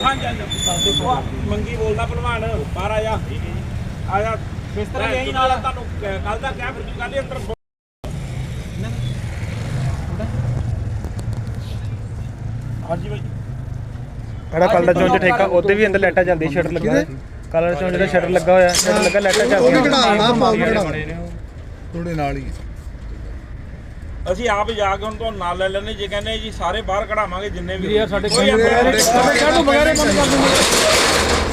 ਹਾਂਜੀ ਹਾਂਜੀ। ਮੰਗੀ ਬੋਲਦਾ ਭਲਵਾਨ ਬਾਹਰ ਆ ਜਾ। ਆ ਜਾ। ਬਿਸਤਰਾ ਯਹੀਂ ਨਾਲ ਤੁਹਾਨੂੰ ਕੱਲ ਦਾ ਕਿਹਾ ਫਿਰ ਕੱਲ ਹੀ ਅੰਦਰ ਹਾਂਜੀ ਬਾਈ। ਜਿਹੜਾ ਕੱਲ ਦਾ ਚੌਂਚ ਠੇਕਾ ਉਹਦੇ ਵੀ ਅੰਦਰ ਲਾਈਟਾਂ ਚੱਲਦੀਆਂ ਸ਼ਟਰ ਲੱਗਾ ਕੱਲ ਦਾ ਚੌਂਚ ਦਾ ਸ਼ਟਰ ਲੱਗਾ ਹੋਇਆ ਸ਼ਟਰ ਲੱਗਾ ਉਹ ਵੀ ਬਣੇ ਨੇ ਉਹ। ਥੋੜੇ ਨਾਲ ਹੀ। ਅਸੀਂ ਆਪ ਜਾ ਕੇ ਹੁਣ ਤੋਂ ਨਾਲ ਲੈ ਲੈਣੇ ਜੇ ਕਹਿੰਦੇ ਜੀ ਸਾਰੇ ਬਾਹਰ ਕਢਾਵਾਂਗੇ ਜਿੰਨੇ ਵੀ ਯਾਰ ਸਾਡੇ ਕਾਹਨੂੰ ਬਗਾਰੇ ਬੰਦ ਕਰ ਦਿੰਦੇ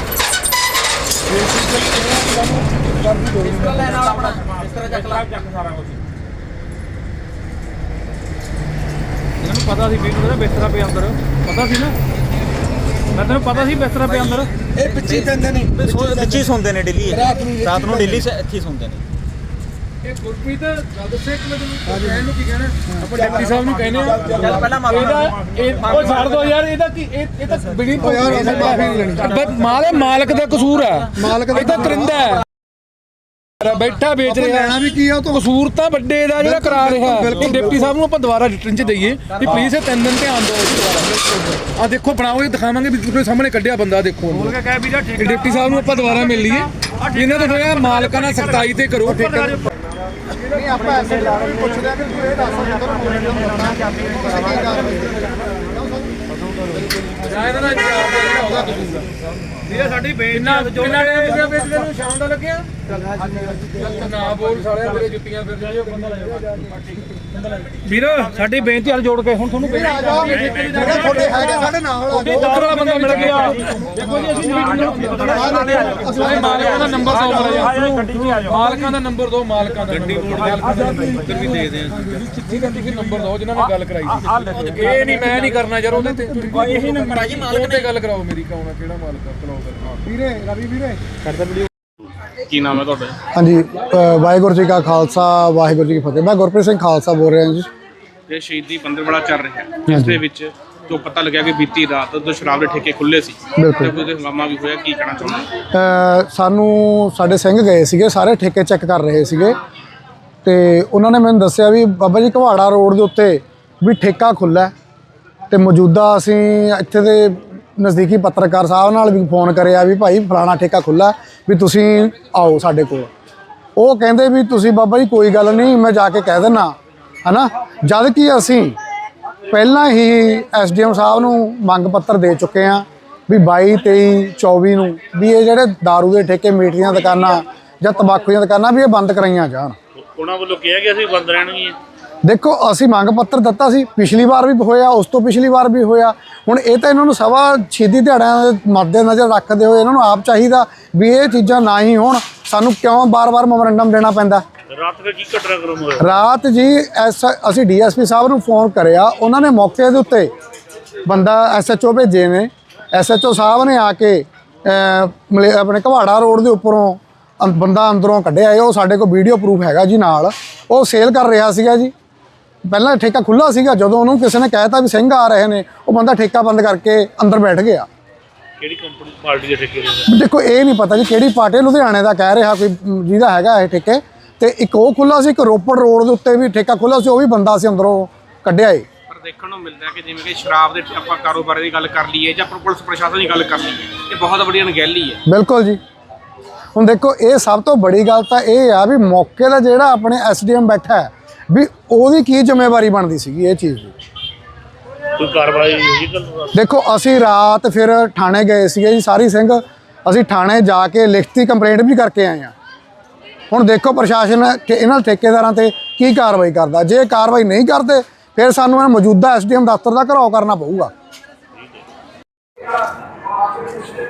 ਚੱਕ ਸਾਰਾ ਕੁਝ ਇਹਨਾਂ ਨੂੰ ਪਤਾ ਸੀ ਵੀ ਇਹਦਾ ਬਿਸਤਰਾ ਪਿਆ ਅੰਦਰ। ਪਤਾ ਸੀ ਨਾ? ਮੈਂ ਤੈਨੂੰ ਪਤਾ ਸੀ ਬਿਸਤਰਾ ਪਿਆ ਅੰਦਰ। ਇਹ ਪਿੱਛੇ ਪੈਂਦੇ ਨੇ। ਹੀ ਸੌਂਦੇ ਨੇ ਡੇਲੀ। ਰਾਤ ਨੂੰ ਡੇਲੀ ਇੱਥੇ ਸੌਂਦੇ ਨੇ। ਇਹ ਗੁਰਪ੍ਰੀਤ ਗੱਲ ਦੱਸੇ ਇੱਕ ਮੈਂ ਤੈਨੂੰ ਕਹਿਣ ਨੂੰ ਕੀ ਕਹਿਣਾ? ਆਪਾਂ ਡਿਪਟੀ ਸਾਹਿਬ ਨੂੰ ਕਹਿੰਦੇ ਆ ਚੱਲ ਪਹਿਲਾਂ ਮਾਰੋ ਇਹਦਾ ਇਹ ਉਹ ਛੱਡ ਦੋ ਯਾਰ ਇਹਦਾ ਕੀ ਇਹ ਇਹ ਤਾਂ ਬਿੜੀ ਉਹ ਯਾਰ ਅਸੀਂ ਮਾਫੀ ਨਹੀਂ ਲੈਣੀ ਬਸ ਮਾਲੇ ਮਾਲਕ ਦਾ ਕਸੂਰ ਹੈ। ਮਾਲਕ ਦਾ ਇਹ ਤਾਂ ਕਰਿੰਦਾ ਹੈ। ਬੈਠਾ ਵੇਚ ਰਿਹਾ। ਲੈਣਾ ਵੀ ਕੀ ਆ ਤੋਂ ਕਸੂਰ ਤਾਂ ਵੱਡੇ ਦਾ ਜਿਹੜਾ ਕਰਾ ਰਿਹਾ। ਬਿਲਕੁਲ, ਡਿਪਟੀ ਸਾਹਿਬ ਨੂੰ ਆਪਾਂ ਦੁਬਾਰਾ ਰਿਟਰਨ ਚ ਦਈਏ ਵੀ ਪਲੀਜ਼ ਇਹ ਤਿੰਨ ਦਿਨ ਧਿਆਨ ਦਿਓ। ਆ ਦੇਖੋ ਬਣਾਓ ਇਹ ਦਿਖਾਵਾਂਗੇ ਵੀ ਤੁਹਾਡੇ ਸਾਹਮਣੇ ਕੱਢਿਆ ਬੰਦਾ ਦੇਖੋ। ਬੋਲ ਕੇ ਕਹਿ ਵੀ ਜਾ ਡਿਪਟੀ ਸਾਹਿਬ ਨੂੰ ਆਪਾਂ ਦੁਬਾਰਾ ਮਿਲ ਲਈਏ। ਇਹਨਾਂ ਤੋਂ ਹੋਇਆ ਮਾਲਕਾਂ ਨਾਲ ਸਖਤਾਈ ਤੇ ਕਰੋ ਠੇਕਾ ਨਹੀਂ ਆਪਾਂ ਐਸੇ ਲਾ ਰਹੇ ਪੁੱਛਦੇ ਆ ਕਿ ਤੂੰ ਇਹ ਦੱਸ ਜਦੋਂ ਮੋਰੇਂਟਮ ਕਰਨਾ ਚਾਹਤੇ ਹੋ ਤੁਸੀਂ ਕੀ ਕਾਰਵਾਈ ਜਾਂ ਇਹਨਾਂ ਦਾ ਜਿਹੜਾ ਉਹਦਾ ਕਸੂਰ ਇਹ ਸਾਡੀ ਬੇਇੱਜ਼ਤੀ ਕਿੰਨਾ ਟਾਈਮ ਹੋ ਗਿਆ ਵੇਚਦੇ ਨੂੰ? ਸ਼ਾਮ ਦਾ ਲੱਗਿਆ? ਨਾ ਬੋਲ ਸਾਲਿਆ ਤੇਰੇ ਜੁੱਤੀਆਂ ਫਿਰ ਜਾਈਓ ਬੰਦਾ ਲੈ ਵੀਰ ਸਾਡੀ ਬੇਨਤੀ ਹਲ ਜੋੜ ਕੇ ਹੁਣ ਤੁਹਾਨੂੰ ਜਿਹੜੇ ਤੁਹਾਡੇ ਹੈਗੇ ਸਾਡੇ ਨਾਲ ਆ ਜਾਓ। ਉਧਰਲਾ ਬੰਦਾ ਮਿਲ ਗਿਆ। ਦੇਖੋ ਜੀ ਅਸੀਂ ਮੀਟਿੰਗ ਨੂੰ ਮਾਲਕਾਂ ਦਾ ਨੰਬਰ ਦੋ ਮਾੜਾ ਗੱਡੀ 'ਚ ਆ ਜਾਓ। ਮਾਲਕਾਂ ਦਾ ਨੰਬਰ ਦੋ ਮਾਲਕਾਂ ਦਾ ਗੱਡੀ ਨੰਬਰ ਵੀ ਦੇ। ਦੇ ਚਿੱਠੀ ਦਾ। ਤੁਸੀਂ ਨੰਬਰ ਦੋ ਜਿਨ੍ਹਾਂ ਨਾਲ ਗੱਲ ਕਰਾਈ ਸੀ। ਇਹ ਨਹੀਂ ਮੈਂ ਨਹੀਂ ਕਰਨਾ ਯਾਰ ਉਹਦੇ ਤੇ ਇਹੀ ਨੰਬਰ ਆ ਜੀ ਮਾਲਕ ਤੇ ਗੱਲ ਕਰਾਓ ਮੇਰੀ ਕੌਣ ਆ ਕਿਹੜਾ ਮਾਲਕ ਆ ਕਰਾਓ ਗੱਲ ਵੀਰੇ ਰਵੀ ਵੀਰੇ। ਕੀ ਨਾਮ ਹੈ ਤੁਹਾਡਾ ਹਾਂਜੀ ਅ, ਵਾਹਿਗੁਰੂ ਜੀ ਕਾ ਖਾਲਸਾ ਵਾਹਿਗੁਰੂ ਜੀ ਕੀ ਫਤਿਹ। ਮੈਂ ਗੁਰਪ੍ਰੀਤ ਸਿੰਘ ਖਾਲਸਾ ਬੋਲ ਰਿਹਾ ਜੀ। ਇਹ ਸ਼ਹੀਦੀ ਪੰਦਰਵਾੜਾ ਚੱਲ ਰਿਹਾ ਹੈ। ਜਿਸ ਦੇ ਵਿੱਚ ਜੋ ਪਤਾ ਲੱਗਿਆ ਕਿ ਬੀਤੀ ਰਾਤ ਤੋਂ ਸ਼ਰਾਬ ਦੇ ਠੇਕੇ ਖੁੱਲੇ ਸੀ। ਬਿਲਕੁਲ। ਤੇ ਉਹਦੇ ਹੰਗਾਮਾ ਵੀ ਹੋਇਆ ਕੀ ਕਹਿਣਾ ਚਾਹੁੰਦੇ ਅ, ਸਾਨੂੰ ਸਾਡੇ ਸਿੰਘ ਗਏ ਸੀਗੇ ਸਾਰੇ ਠੇਕੇ ਚੈੱਕ ਕਰ ਰਹੇ ਸੀਗੇ। ਤੇ ਉਹਨਾਂ ਨੇ ਮੈਨੂੰ ਦੱਸਿਆ ਵੀ ਬਾਬਾ ਜੀ ਘਵਾੜਾ ਰੋਡ ਦੇ ਉੱਤੇ ਵੀ ਠੇਕਾ ਖੁੱਲਾ ਹੈ। ਤੇ ਮੌਜੂਦਾ ਅਸੀਂ ਇੱਥੇ ਦੇ ਨਜ਼ਦੀਕੀ ਪੱਤਰਕਾਰ ਸਾਹਿਬ ਨਾਲ ਵੀ ਫੋਨ ਕਰਿਆ ਵੀ ਭਾਈ ਫਲਾਣਾ ਠੇਕਾ ਖੁੱਲਾ ਵੀ ਤੁਸੀਂ ਆਓ ਸਾਡੇ ਕੋਲ। ਉਹ ਕਹਿੰਦੇ ਵੀ ਤੁਸੀਂ ਬਾਬਾ ਜੀ ਕੋਈ ਗੱਲ ਨਹੀਂ, ਮੈਂ ਜਾ ਕੇ ਕਹਿ ਦਿੰਨਾ, ਹਨਾ? ਜਦ ਕਿ ਅਸੀਂ ਪਹਿਲਾਂ ਹੀ ਐਸਡੀਐਮ ਸਾਹਿਬ ਨੂੰ ਮੰਗ ਪੱਤਰ ਦੇ ਚੁੱਕੇ ਆ ਵੀ 22 23 24 ਨੂੰ ਵੀ ਇਹ ਜਿਹੜੇ दारू ਦੇ ਠੇਕੇ ਮੀਟ ਦੀਆਂ ਦੁਕਾਨਾਂ ਜਾਂ ਤੰਬਾਕੂ ਦੀਆਂ ਦੁਕਾਨਾਂ ਵੀ ਇਹ ਬੰਦ ਕਰਾਈਆਂ ਜਾਣ। ਉਹਨਾਂ ਵੱਲੋਂ ਕਿਹਾ ਕਿ ਅਸੀਂ ਬੰਦ ਰਹਿਣਗੀਆਂ। ਦੇਖੋ ਅਸੀਂ ਮੰਗ ਪੱਤਰ ਦਿੱਤਾ ਸੀ ਪਿਛਲੀ ਵਾਰ ਵੀ ਹੋਇਆ ਉਸ ਤੋਂ ਪਿਛਲੀ ਵਾਰ ਵੀ ਹੋਇਆ। ਹੁਣ ਇਹ ਤਾਂ ਇਹਨਾਂ ਨੂੰ ਸਵਾ ਛੇਦੀ ਦਿਹਾੜਿਆਂ ਦੇ ਮੱਦੇ ਨਜ਼ਰ ਰੱਖਦੇ ਹੋਏ ਇਹਨਾਂ ਨੂੰ ਆਪ ਚਾਹੀਦਾ ਵੀ ਇਹ ਚੀਜ਼ਾਂ ਨਾ ਹੀ ਹੋਣ। ਸਾਨੂੰ ਕਿਉਂ ਬਾਰ-ਬਾਰ ਮੈਮੋਰੈਂਡਮ ਦੇਣਾ ਪੈਂਦਾ? ਰਾਤ ਫਿਰ ਕੀ ਘਟਨਾਕ੍ਰਮ ਹੋਇਆ ਰਾਤ ਜੀ ਐਸ ਅਸੀਂ ਡੀਐਸਪੀ ਸਾਹਿਬ ਨੂੰ ਫੋਨ ਕਰਿਆ ਉਹਨਾਂ ਨੇ ਮੌਕੇ ਦੇ ਉੱਤੇ ਬੰਦਾ ਐਸਐਚਓ ਭੇਜੇ ਨੇ। ਐਸਐਚਓ ਸਾਹਿਬ ਨੇ ਆ ਕੇ ਆਪਣੇ ਘਵਾੜਾ ਰੋਡ ਦੇ ਉੱਪਰੋਂ ਬੰਦਾ ਅੰਦਰੋਂ ਕੱਢਿਆ ਉਹ ਸਾਡੇ ਕੋਲ ਵੀਡੀਓ ਪ੍ਰੂਫ ਹੈਗਾ ਜੀ ਨਾਲ। ਉਹ ਸੇਲ ਕਰ ਰਿਹਾ ਸੀਗਾ ਜੀ। ਪਹਿਲਾਂ ਠੇਕਾ ਖੁੱਲਾ ਸੀਗਾ ਜਦੋਂ ਉਹਨੂੰ ਕਿਸੇ ਨੇ ਕਹਿਤਾ ਵੀ ਸਿੰਘ ਆ ਰਹੇ ਨੇ ਉਹ ਬੰਦਾ ਠੇਕਾ ਬੰਦ ਕਰਕੇ ਅੰਦਰ ਬੈਠ ਗਿਆ। ਕਿਹੜੀ ਕੰਪਨੀ ਪਾਰਟੀ ਦੇ ਠੇਕੇ ਦੇ ਦੇਖੋ ਇਹ ਨਹੀਂ ਪਤਾ ਜੀ ਕਿਹੜੀ ਪਾਰਟੀ ਲੁਧਿਆਣੇ ਦਾ ਕਹਿ ਰਿਹਾ ਕੋਈ ਜਿਹਦਾ ਹੈਗਾ ਇਹ ਠੇਕੇ। ਤੇ ਇੱਕ ਉਹ ਖੁੱਲਾ ਸੀ ਇੱਕ ਰੋਪੜ ਰੋਡ ਦੇ ਉੱਤੇ ਵੀ ਠੇਕਾ ਖੁੱਲਾ ਸੀ ਉਹ ਵੀ ਬੰਦਾ ਸੀ ਅੰਦਰੋਂ ਕੱਢਿਆ ਏ। ਪਰ ਦੇਖਣ ਨੂੰ ਮਿਲਦਾ ਕਿ ਜਿਵੇਂ ਕਿ ਸ਼ਰਾਬ ਦੇ ਆਪਾਂ ਕਾਰੋਬਾਰ ਦੀ ਗੱਲ ਕਰ ਲਈਏ ਜਾਂ ਪੁਲਿਸ ਪ੍ਰਸ਼ਾਸਨ ਦੀ ਗੱਲ ਕਰ ਲਈਏ ਇਹ ਬਹੁਤ ਵੱਡੀ ਅਣਗਹਿਲੀ ਹੈ ਬਿਲਕੁਲ ਜੀ। ਹੁਣ ਦੇਖੋ ਇਹ ਸਭ ਤੋਂ ਬੜੀ ਗੱਲ ਤਾਂ ਇਹ ਆ ਵੀ ਮੌਕੇ ਦਾ ਜਿਹੜਾ ਆਪਣੇ ਐਸਡੀਐਮ ਬੈਠਾ ਹੈ ਵੀ ਉਹਦੀ ਕੀ ਜ਼ਿੰਮੇਵਾਰੀ ਬਣਦੀ ਸੀਗੀ ਇਹ ਚੀਜ਼ ਦੀ? ਕੋਈ ਕਾਰਵਾਈ ਹੋਈ ਦੇਖੋ ਅਸੀਂ ਰਾਤ ਫਿਰ ਥਾਣੇ ਗਏ ਸੀਗੇ ਜੀ ਸਾਰੀ ਸਿੰਘ। ਅਸੀਂ ਥਾਣੇ ਜਾ ਕੇ ਲਿਖਤੀ ਕੰਪਲੇਂਟ ਵੀ ਕਰਕੇ ਆਏ ਆ ਹੁਣ ਦੇਖੋ ਪ੍ਰਸ਼ਾਸਨ ਕਿ ਇਹਨਾਂ ਠੇਕੇਦਾਰਾਂ ਤੇ ਕੀ ਕਾਰਵਾਈ ਕਰਦਾ। ਜੇ ਕਾਰਵਾਈ ਨਹੀਂ ਕਰਦੇ ਫਿਰ ਸਾਨੂੰ ਇਹ ਮੌਜੂਦਾ ਐਸਡੀਐਮ ਦਫ਼ਤਰ ਦਾ ਘਰਾਓ ਕਰਨਾ ਪਊਗਾ।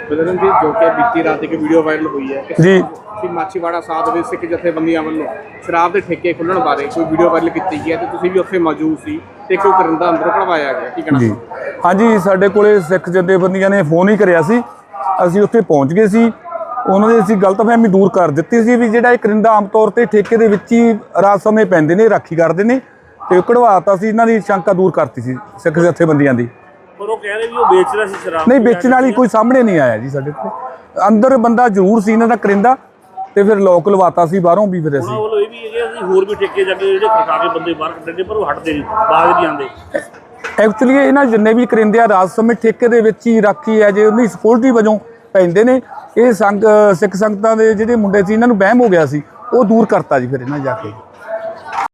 ਬਦਰਨ ਜੀ ਜੋ ਕਿ ਬੀਤੀ ਰਾਤ ਇੱਕ ਵੀਡੀਓ ਵਾਇਰਲ ਹੋਈ ਹੈ। ਜੀ। ਕਿ ਮਾਛੀਵਾੜਾ ਸਾਹਿਬ ਦੇ ਸਿੱਖ ਜਥੇਬੰਦੀਆਂ ਵੱਲੋਂ ਸ਼ਰਾਬ ਦੇ ਠੇਕੇ ਖੁੱਲਣ ਬਾਰੇ ਕੋਈ ਵੀਡੀਓ ਵਾਇਰਲ ਕੀਤੀ ਗਈ ਹੈ ਤੇ ਤੁਸੀਂ ਵੀ ਉੱਥੇ ਮੌਜੂਦ ਸੀ ਤੇ ਕੋਈ ਕਰਿੰਦਾ ਅੰਦਰ ਕਢਵਾਇਆ ਗਿਆ। ਕੀ ਕਹਿਣਾ ਜੀ। ਹਾਂਜੀ ਸਾਡੇ ਕੋਲੇ ਸਿੱਖ ਜਥੇਬੰਦੀਆਂ ਨੇ ਫੋਨ ਹੀ ਕਰਿਆ ਸੀ। ਅਸੀਂ ਉੱਥੇ ਪਹੁੰਚ ਗਏ ਸੀ। ਉਹਨਾਂ ਦੇ ਅਸੀਂ ਗਲਤਫਹਿਮੀ ਦੂਰ ਕਰ ਦਿੱਤੀ ਸੀ ਵੀ ਜਿਹੜਾ ਇਹ ਕਰਿੰਦਾ ਆਮ ਤੌਰ ਤੇ ਠੇਕੇ ਦੇ ਵਿੱਚ ਹੀ ਰਾਤ ਸਮੇਂ ਪੈਂਦੇ ਨੇ ਰਾਖੀ ਕਰਦੇ ਨੇ ਤੇ ਕਢਵਾਤਾ ਸੀ ਇਹਨਾਂ ਦੀ ਸ਼ੰਕਾ ਦੂਰ ਕਰਤੀ ਸੀ ਸਿੱਖ ਜਥੇਬੰਦੀਆਂ ਦੀ। ਪਰ ਉਹ ਕਹਿੰਦੇ ਵੀ ਉਹ ਵੇਚਦਾ ਸੀ ਸ਼ਰਾਬ ਨਹੀਂ ਵੇਚਣ ਵਾਲੀ ਕੋਈ ਸਾਹਮਣੇ ਨਹੀਂ ਆਇਆ ਜੀ ਸਾਡੇ ਤੇ ਅੰਦਰ ਬੰਦਾ ਜ਼ਰੂਰ ਸੀ ਇਹਨਾਂ ਦਾ ਕਰਿੰਦਾ ਤੇ ਫਿਰ ਲੋਕ ਲਵਾਤਾ ਸੀ ਬਾਹਰੋਂ ਵੀ ਫਿਰ ਅਸੀਂ ਇਹ ਵੀ ਹੈਗੇ ਅਸੀਂ ਹੋਰ ਵੀ ਠੇਕੇ ਜਾ ਕੇ ਜਿਹੜੇ ਖੜਕਾ ਕੇ ਬੰਦੇ ਬਾਹਰ ਕੱਢਦੇ ਪਰ ਉਹ ਹਟਦੇ ਨਹੀਂ ਬਾਗ ਨਹੀਂ ਆਉਂਦੇ। ਐਕਚੁਅਲੀ ਇਹਨਾਂ ਜਿੰਨੇ ਵੀ ਕਰਿੰਦੇ ਆ ਰਾਜ ਸਮੇਂ ਠੇਕੇ ਦੇ ਵਿੱਚ ਹੀ ਰਾਖੀ ਹੈ ਜੇ ਉਹਦੀ ਸਿਕਿਉਰਿਟੀ ਵਜੋਂ ਪੈਂਦੇ ਨੇ ਇਹ ਸੰਗ ਸਿੱਖ ਸੰਗਤਾਂ ਦੇ ਜਿਹੜੇ ਮੁੰਡੇ ਸੀ ਇਹਨਾਂ ਨੂੰ ਵਹਿਮ ਹੋ ਗਿਆ ਸੀ ਉਹ ਦੂਰ ਕਰਤਾ ਜੀ ਫਿਰ ਇਹਨਾਂ ਜਾ ਕੇ।